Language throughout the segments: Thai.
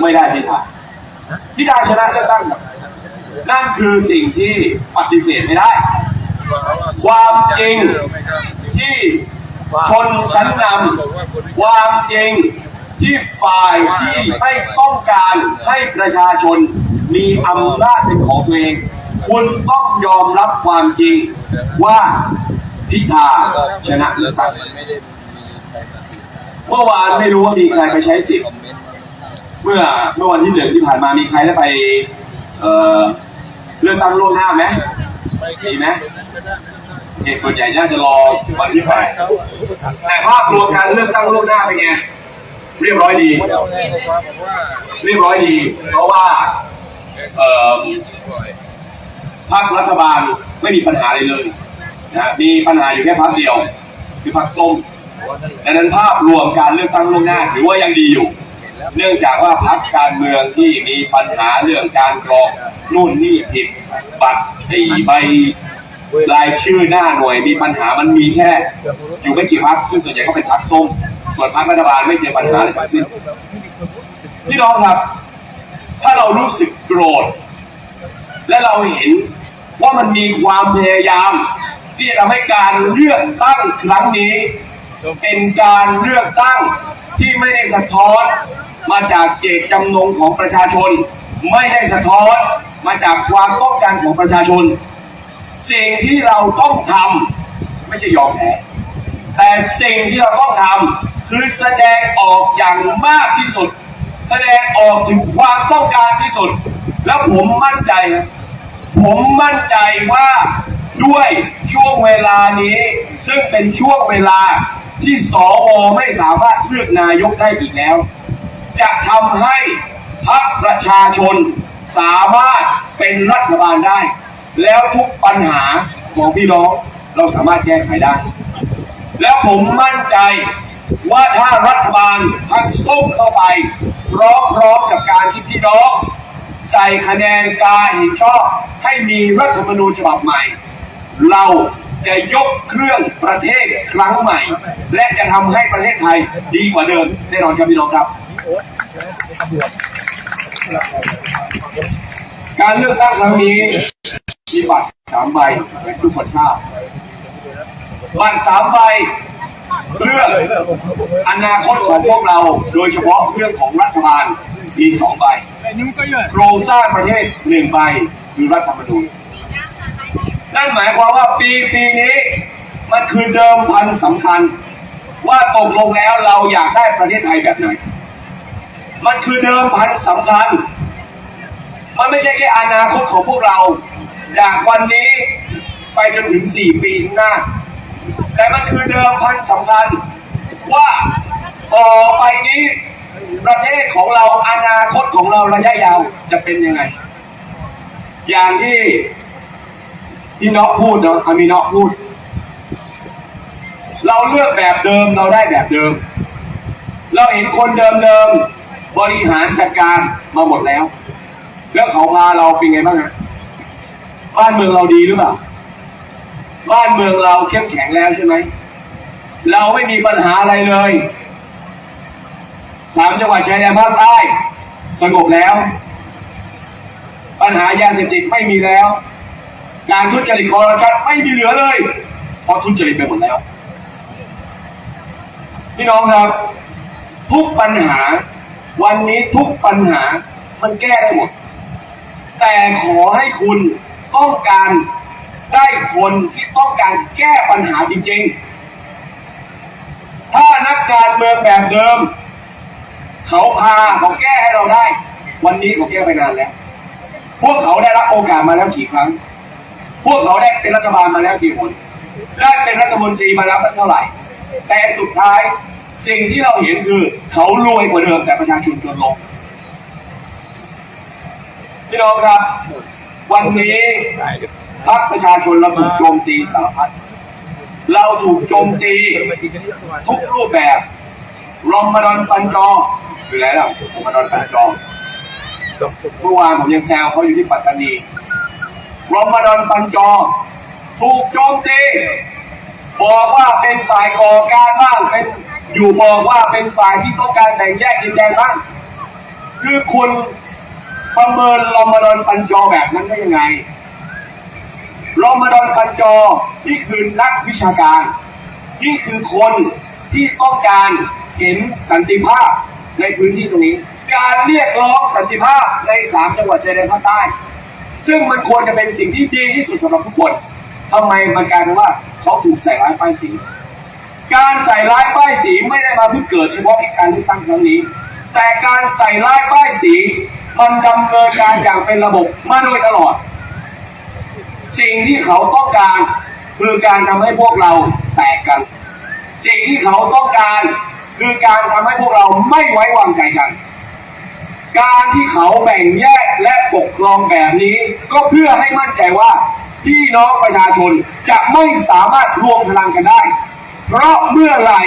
ไม่ได้พิธาพิธาชนะเลือกตั้งครับนั่นคือสิ่งที่ปฏิเสธไม่ได้ ความจริงที่ชนชั้นนำความจริงที่ฝ่ายที่ไม่ต้องการให้ประชาชนมีอำนาจเป็นของตัวเอง คุณต้องยอมรับความจริงว่าพิธาชนะเลือกตั้งมันไม่ได้มีใครมาสื่อสารเมื่อวานไม่รู้ว่ามีใครไปใช้สิทคธิ์อม เมื่อเมื่อวันที่หนึ่งที่ผ่านมามีใครได้ไปเอ่อเลือกตั้งล่วงหน้าไหมมีไหมเอกส่วนใหญ่น่าจะรอวันที่แปดแต่ภาพรวมการเลือกตั้งล่วงหน้าเป็นไงเรียบร้อยดี เรียบร้อยดี เพราะว่าเอ่อพรรครัฐบาลไม่มีปัญหาอะไรเลยนะมีปัญหาอยู่แค่พรรคเดียว คือพรรคส้มดังนั้นภาพรวมการเลือกตั้งล่วงหน้าถือว่ายังดีอยู่ เนื่องจากว่าพรรคการเมืองที่มีปัญหาเรื่องการกรอกนู่นนี่ผิดบัตรไอ้ใบรายชื่อหน้าหน่วยมีปัญหามันมีแค่ อยู่ไม่กี่พรรคซึ่งส่วนใหญ่ก็เป็นพรรคส้มส่วนพรรครัฐบาลไม่เจอปัญหาอะไรทั้งสิ้นพี่น้องครับ ถ้าเรารู้สึกโกรธ และเราเห็นว่ามันมีความพยายาม ที่จะทำให้การเลือกตั้งครั้งนี้ เป็นการเลือกตั้งที่ไม่ได้สะท้อน มาจากเจตจำนงของประชาชน ไม่ได้สะท้อนมาจากความต้องการของประชาชน สิ่งที่เราต้องทำไม่ใช่ยอมแพ้แต่สิ่งที่เราต้องทำคือแสดงออกอย่างมากที่สุด แสดงออกถึงความต้องการที่สุด แล้วผมมั่นใจ ผมมั่นใจว่าด้วยช่วงเวลานี้ ซึ่งเป็นช่วงเวลาที่สวไม่สามารถเลือกนายกได้อีกแล้ว จะทำให้พรรคประชาชนสามารถเป็นรัฐบาลได้ แล้วทุกปัญหาของพี่น้องเราสามารถแก้ไขได้ แล้วผมมั่นใจว่าถ้ารัฐบาลพักส้มเข้าไปพร้อมๆกับการที่พี่น้อง ใส่คะแนนการเห็นชอบ ให้มีรัฐธรรมนูญฉบับใหม่ เราจะยกเครื่องประเทศครั้งใหม่ และจะทำให้ประเทศไทยดีกว่าเดิมแน่นอนครับพี่น้องครับ การเลือกตั้งครั้งนี้มีบัตรสามใบอย่างทุกคนทราบบัตรสามใบเลือกอนาคตของพวกเราโดยเฉพาะเรื่องของรัฐบาลมีสองใบโครงสร้างประเทศหนึ่งใบคือรัฐธรรมนูญนั่นหมายความว่าปีปีนี้มันคือเดิมพันสำคัญ ว่าตกลงแล้วเราอยากได้ประเทศไทยแบบไหน มันคือเดิมพันสำคัญ มันไม่ใช่แค่อนาคตของพวกเราจากวันนี้ไปจนถึงสี่ปีข้างหน้า แต่มันคือเดิมพันสำคัญ ว่าต่อไปนี้ประเทศของเราอนาคตของเราระยะยาวจะเป็นยังไง อย่างที่พี่เนาะพูดเนาะอามีเนาะพูด เราเลือกแบบเดิมเราได้แบบเดิม เราเห็นคนเดิมๆ บริหารจัดการมาหมดแล้ว แล้วเขาพาเราเป็นไงบ้างฮะบ้านเมืองเราดีหรือเปล่า บ้านเมืองเราเข้มแข็งแล้วใช่ไหม เราไม่มีปัญหาอะไรเลย สามจังหวัดชายแดนภาคใต้สงบแล้ว ปัญหายาเสพติดไม่มีแล้ว การทุจริตคอร์รัปชันไม่มีเหลือเลย เพราะทุจริตไปหมดแล้ว พี่น้องครับ ทุกปัญหา วันนี้ทุกปัญหามันแก้ได้หมด แต่ขอให้คุณต้องการได้คนที่ต้องการแก้ปัญหาจริงๆ ถ้านักการเมืองแบบเดิม เขาพาเขาแก้ให้เราได้ วันนี้เขาแก้ไปนานแล้ว พวกเขาได้รับโอกาสมาแล้วกี่ครั้ง พวกเขาได้เป็นรัฐบาลมาแล้วกี่คนได้เป็นรัฐมนตรีมาแล้วเท่าไหร่ แต่สุดท้าย สิ่งที่เราเห็นคือเขารวยกว่าเดิมแต่ประชาชนจนลงพี่น้องครับ วันนี้พรรคประชาชนเราถูกโจมตีสารพัดเราถูกโจมตีทุกรูปแบบรอมฎอนปันจอคืออะไรล่ะรอมฎอนปันจอเมื่อวานผมยังแซวเขาอยู่ที่ปัตตานีรอมฎอนปันจอถูกโจมตีบอกว่าเป็นฝ่ายก่อการบ้างเป็น อยู่บอกว่าเป็นฝ่ายที่ต้องการแบ่งแยกดินแดนบ้างคือคุณประเมินรอมฎอนปัญจอแบบนั้นได้ยังไงรอมฎอนปัญจอนี่คือนักวิชาการ นี่คือคนที่ต้องการเห็นสันติภาพในพื้นที่ตรงนี้ การเรียกร้องสันติภาพในสามจังหวัดชายแดนภาคใต้ ซึ่งมันควรจะเป็นสิ่งที่ดีที่สุดสำหรับทุกคนทำไมมันกลายเป็นว่าเขาถูกใส่ร้ายป้ายสี การใส่ร้ายป้ายสีไม่ได้มาเพิ่งเกิดเฉพาะที่การเลือกตั้งครั้งนี้ แต่การใส่ร้ายป้ายสีมันดำเนินการอย่างเป็นระบบมาโดยตลอด สิ่งที่เขาต้องการคือการทำให้พวกเราแตกกัน สิ่งที่เขาต้องการคือการทำให้พวกเราไม่ไว้วางใจกัน การที่เขาแบ่งแยกและปกครองแบบนี้ ก็เพื่อให้มั่นใจว่าพี่น้องประชาชนจะไม่สามารถรวมพลังกันได้ เพราะเมื่อไหร่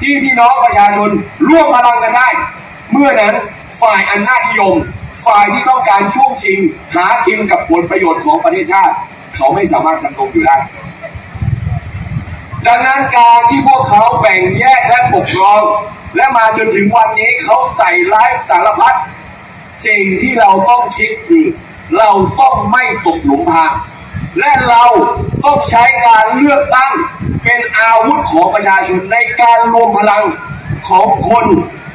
ที่พี่น้องประชาชนร่วมพลังกันได้ เมื่อนั้นฝ่ายอำนาจนิยม ฝ่ายที่ต้องการช่วงชิง หากินกับผลประโยชน์ของประเทศชาติ เขาไม่สามารถดำรงอยู่ได้ ดังนั้นการที่พวกเขาแบ่งแยกและปกครอง และมาจนถึงวันนี้เขาใส่ร้ายสารพัดสิ่งที่เราต้องคิดคือเราต้องไม่ตกหลุมพราง และเราต้องใช้การเลือกตั้งเป็นอาวุธของประชาชนในการรวมพลังของคน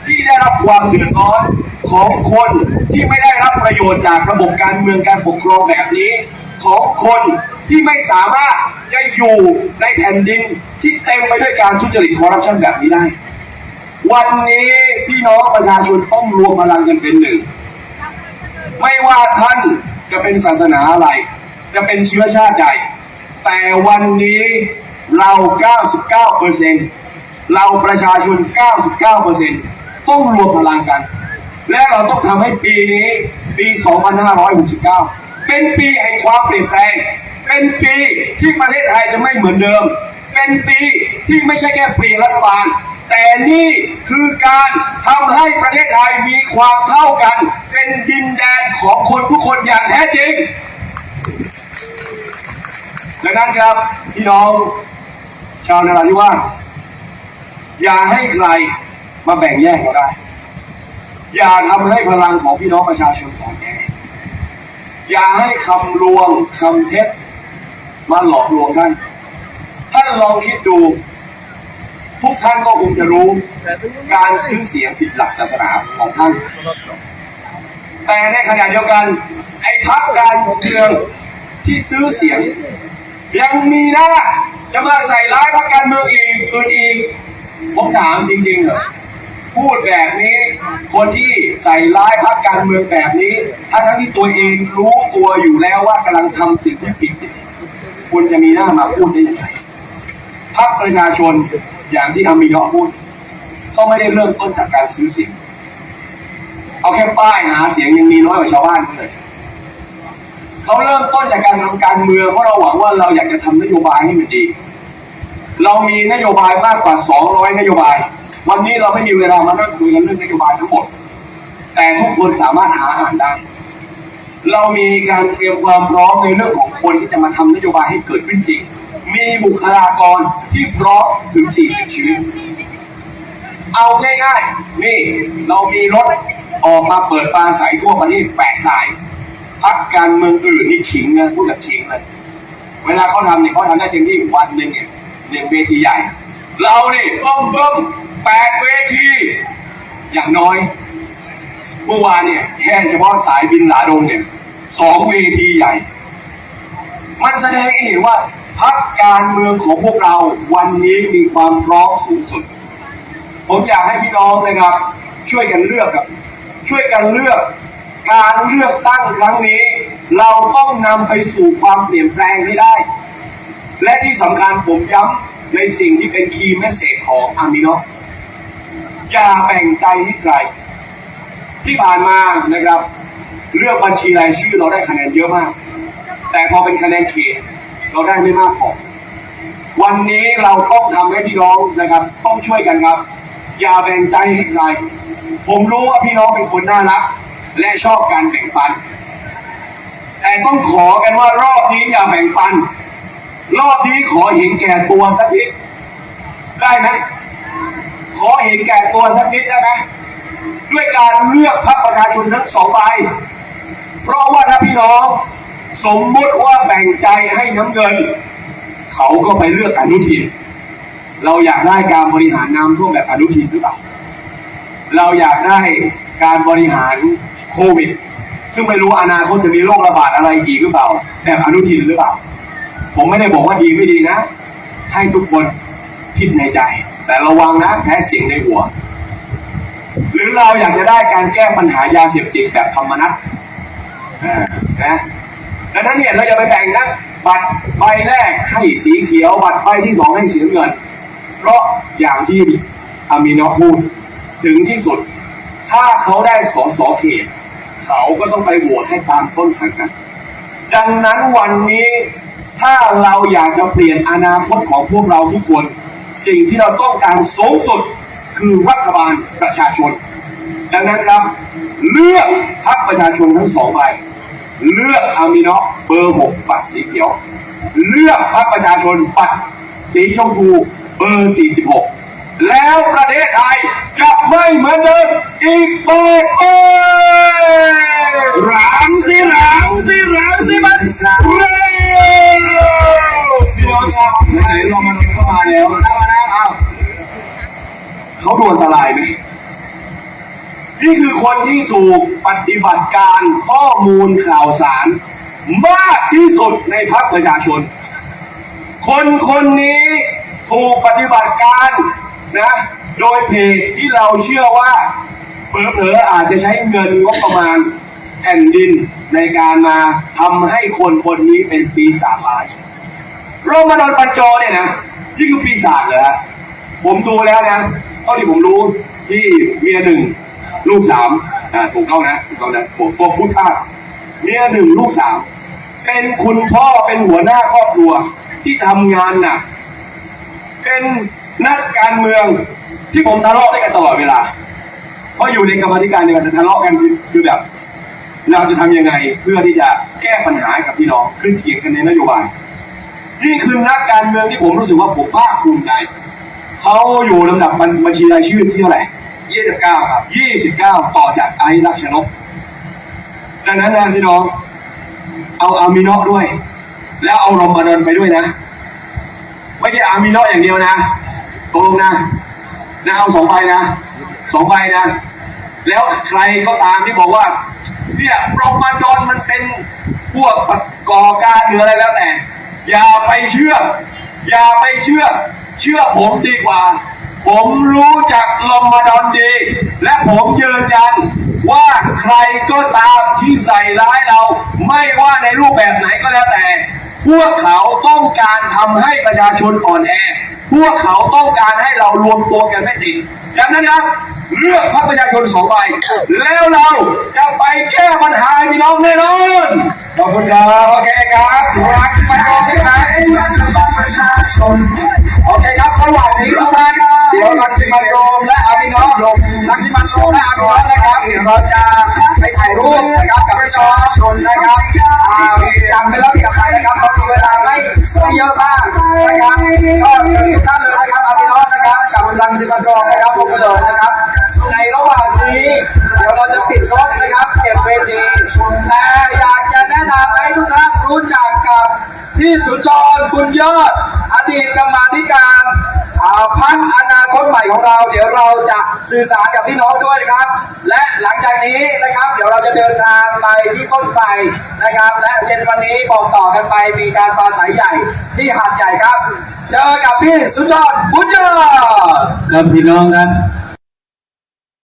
ที่ได้รับความเดือดร้อนของคนที่ไม่ได้รับประโยชน์จากระบบการเมืองการปกครองแบบนี้ ของคนที่ไม่สามารถจะอยู่ในแผ่นดินที่เต็มไปด้วยการทุจริตคอร์รัปชันแบบนี้ได้ วันนี้พี่น้องประชาชนต้องรวมพลังกันเป็นหนึ่ง ไม่ว่าท่านจะเป็นศาสนาอะไร จะเป็นเชื้อชาติใดแต่วันนี้เรา 99เปอร์เซ็นเราประชาชน 99เปอร์เซ็นต้องรวมพลังกัน และเราต้องทำให้ปีนี้ปี 2569 เป็นปีแห่งความเปลี่ยนแปลง เป็นปีที่ประเทศไทยจะไม่เหมือนเดิม เป็นปีที่ไม่ใช่แค่เปลี่ยนรัฐบาล แต่นี่คือการทำให้ประเทศไทยมีความเท่ากัน เป็นดินแดนของคนทุกคนอย่างแท้จริง ดังนั้นครับพี่น้องชาวนราธิวาสอย่าให้ใครมาแบ่งแยกเราได้ อย่าทำให้พลังของพี่น้องประชาชนอ่อนแออย่าให้คำลวงคำเท็จมาหลอกลวงท่าน ท่านลองคิดดู ทุกท่านก็คงจะรู้ การซื้อเสียงผิดหลักศาสนาของท่าน แต่ในขณะเดียวกันไอ้พักการเมืองที่ซื้อเสียง ยังมีหน้าจะมาใส่ร้ายพรรคการเมืองอีกอื่นอีกผมถามจริงๆเหรอพูดแบบนี้ คนที่ใส่ร้ายพรรคการเมืองแบบนี้ทั้งทั้งที่ตัวเองรู้ตัวอยู่แล้วว่ากำลังทำสิ่งที่ผิดคุณจะมีหน้ามาพูดได้ยังไงพรรคประชาชนอย่างที่อามียอพูด ก็ไม่ได้เริ่มต้นจากการซื้อเสียงเอาแค่ป้ายหาเสียงยังมีน้อยกว่าชาวบ้านเลย เขาเริ่มต้นจากการทำการเมืองเพราะเราหวังว่าเราอยากจะทำนโยบายให้มันดี เรามีนโยบายมากกว่า 200 นโยบาย วันนี้เราไม่มีเวลามานั่งคุยกันเรื่องนโยบายทั้งหมด แต่ทุกคนสามารถหาอ่านได้ เรามีการเตรียมความพร้อมในเรื่องของคนที่จะมาทำนโยบายให้เกิดขึ้นจริง มีบุคลากรที่พร้อมถึง 40 ชีวิต เอาง่ายๆ นี่เรามีรถออกมาเปิดปลาใสทั่วประเทศแปดสาย พักการเมืองอื่นนี่ขิงนะพูดแบบขิงเลยเวลาเขาทำเนี่ยเขาทำได้เต็มที่วันหนึ่งเนี่ยหนึ่งเวทีใหญ่ เราเนี่ยต้มต้มแปดเวที อย่างน้อย เมื่อวานเนี่ยแค่เฉพาะสายบินหลาดงเนี่ยสองเวทีใหญ่ มันแสดงให้เห็นว่าพักการเมืองของพวกเราวันนี้มีความพร้อมสูงสุด ผมอยากให้พี่น้องนะครับ ช่วยกันเลือกครับ ช่วยกันเลือก การเลือกตั้งครั้งนี้ เราต้องนำไปสู่ความเปลี่ยนแปลงให้ได้ และที่สำคัญผมย้ำในสิ่งที่เป็นคีย์แมสเซจของอามิโนอย่าแบ่งใจให้ใคร ที่ผ่านมานะครับ เลือกบัญชีรายชื่อเราได้คะแนนเยอะมาก แต่พอเป็นคะแนนเขตเราได้ไม่มากพอวันนี้เราต้องทำให้พี่น้องนะครับ ต้องช่วยกันครับ อย่าแบ่งใจให้ใครผมรู้ว่าพี่น้องเป็นคนน่ารัก และชอบการแบ่งปัน แต่ต้องขอกันว่ารอบนี้อย่าแบ่งปัน รอบนี้ขอเห็นแก่ตัวสักนิดได้ไหมขอเห็นแก่ตัวสักนิดได้ไหมด้วยการเลือกพรรคประชาชนทั้งสองใบเพราะว่าถ้าพี่น้อง สมมุติว่าแบ่งใจให้น้ำเงิน เขาก็ไปเลือกอนุทินเราอยากได้การบริหารน้ำท่วมแบบอนุทินหรือเปล่า เราอยากได้การบริหาร โควิด ซึ่งไม่รู้อนาคตจะมีโรคระบาดอะไรอีกหรือเปล่า แบบอนุทินหรือเปล่า ผมไม่ได้บอกว่าดีไม่ดีนะ ให้ทุกคนคิดในใจ แต่ระวังนะแพ้เสียงในหัว หรือเราอยากจะได้การแก้ปัญหายาเสพติดแบบธรรมนัตอ่านะดังนั้นเนี่ยเราจะไปแบ่งนะบัตรใบแรกให้สีเขียว บัตรใบที่สองให้สีเงิน เพราะอย่างที่อามีนอพูด ถึงที่สุด ถ้าเขาได้สอสอเขต เขาก็ต้องไปโหวตให้ตามต้นสังกัดดังนั้นวันนี้ถ้าเราอยากจะเปลี่ยนอนาคตของพวกเราทุกคน สิ่งที่เราต้องการสูงสุดคือรัฐบาลประชาชน ดังนั้นครับ เลือกพรรคประชาชนทั้งสองใบเลือกอามินาะเบอร์หกปัดสีเขียว เลือกพรรคประชาชนปัดสีชมพูเบอร์สี่สิบหกแล้วประเทศไทยจะไม่เหมือนเดิมอีกต่อไป รังสิรังสิรังสิมันเร็วสิน้องครับไหนลองมาเข้ามาแล้วเข้ามาแล้วอ้าเขาโดนอันตรายไหมนี่คือคนที่ถูกปฏิบัติการข้อมูลข่าวสาร มากที่สุดในพรรคประชาชน คนคนนี้ถูกปฏิบัติการนะ โดยเพจที่เราเชื่อว่า เผลอๆอาจจะใช้เงินงบประมาณแผ่นดินในการมาทำให้คนคนนี้เป็นปีศาจร้ายโรมาดอนปัญโจเนี่ยนะนี่คือปีศาจเหรอฮะผมดูแล้วนะเท่าที่ผมรู้ที่เมียหนึ่งลูกสามอ่าถูกต้องนะถูกต้องนะผมผมพูดพลาดเมียหนึ่งลูกสามเป็นคุณพ่อเป็นหัวหน้าครอบครัวที่ทำงานหนักเป็นนักการเมืองที่ผมทะเลาะด้วยกันตลอดเวลา ราะอยู่ในกรรมธิการเดียวกันจะทะเลาะกันคือคือแบบ เราจะทำยังไงเพื่อที่จะแก้ปัญหากับพี่น้องขึ้นเถียงกันในนโยบาย นี่คือนักการเมืองที่ผมรู้สึกว่าผมภาคภูมิใจเขาอยู่ลำดับบัญชีรายชื่อที่เท่าไหร่ยี่สิบเก้าครับยี่สิบเก้าต่อจากไอซ์ลักษณกดังนั้นนะพี่น้อง เอาอามิโนะด้วย แล้วเอารอมบาดอนไปด้วยนะ ไม่ใช่อามิโนะอย่างเดียวนะตกลงนะนะเอาสองใบนะ สองใบนะ แล้วใครก็ตามที่บอกว่าเนี่ยรอมาดอนมันเป็นพวกก่อการหรืออะไรแล้วแต่ อย่าไปเชื่อ อย่าไปเชื่อ เชื่อผมดีกว่า ผมรู้จักลมมาดอนดี และผมยืนยันว่าใครก็ตามที่ใส่ร้ายเรา ไม่ว่าในรูปแบบไหนก็แล้วแต่ พวกเขาต้องการทำให้ประชาชนอ่อนแอ พวกเขาต้องการให้เรารวมตัวกันไม่ติดดังนั้นครับเลือกพรรคประชาชนสองใบแล้วเราจะไปแก้ปัญหาให้พี่น้องแน่นอนขอบคุณครับโอเคครับ รักที่มันรมและอามิโนนะครับเดี๋ยวเราจะไปถ่ายรูปนะครับกับประชาชนนะครับอ่าจำเป็นระเบียบไปนะครับเรามีเวลาไม่ไม่เยอะมากนะครับก็ทุกท่านเลยนะครับอามิโนนะครับกับรังสิมันโรมนะครับพวกเรานะครับในระหว่างนี้เดี๋ยวเราจะปิดรถนะครับเก็บเวทีแต่อยากจะแนะนำให้ทุกท่านรู้จักกับพี่สุจรคุณยอดอดีตกรรมาธิการ พักอนาคตใหม่ของเรา เดี๋ยวเราจะสื่อสารกับพี่น้องด้วยครับ และหลังจากนี้นะครับ เดี๋ยวเราจะเดินทางไปที่ต้นไทรนะครับ และเย็นวันนี้บอกต่อกันไปมีการปราศัยใหญ่ที่หาดใหญ่ครับ เจอกับพี่สุจรคุณยอดครับพี่น้องครับ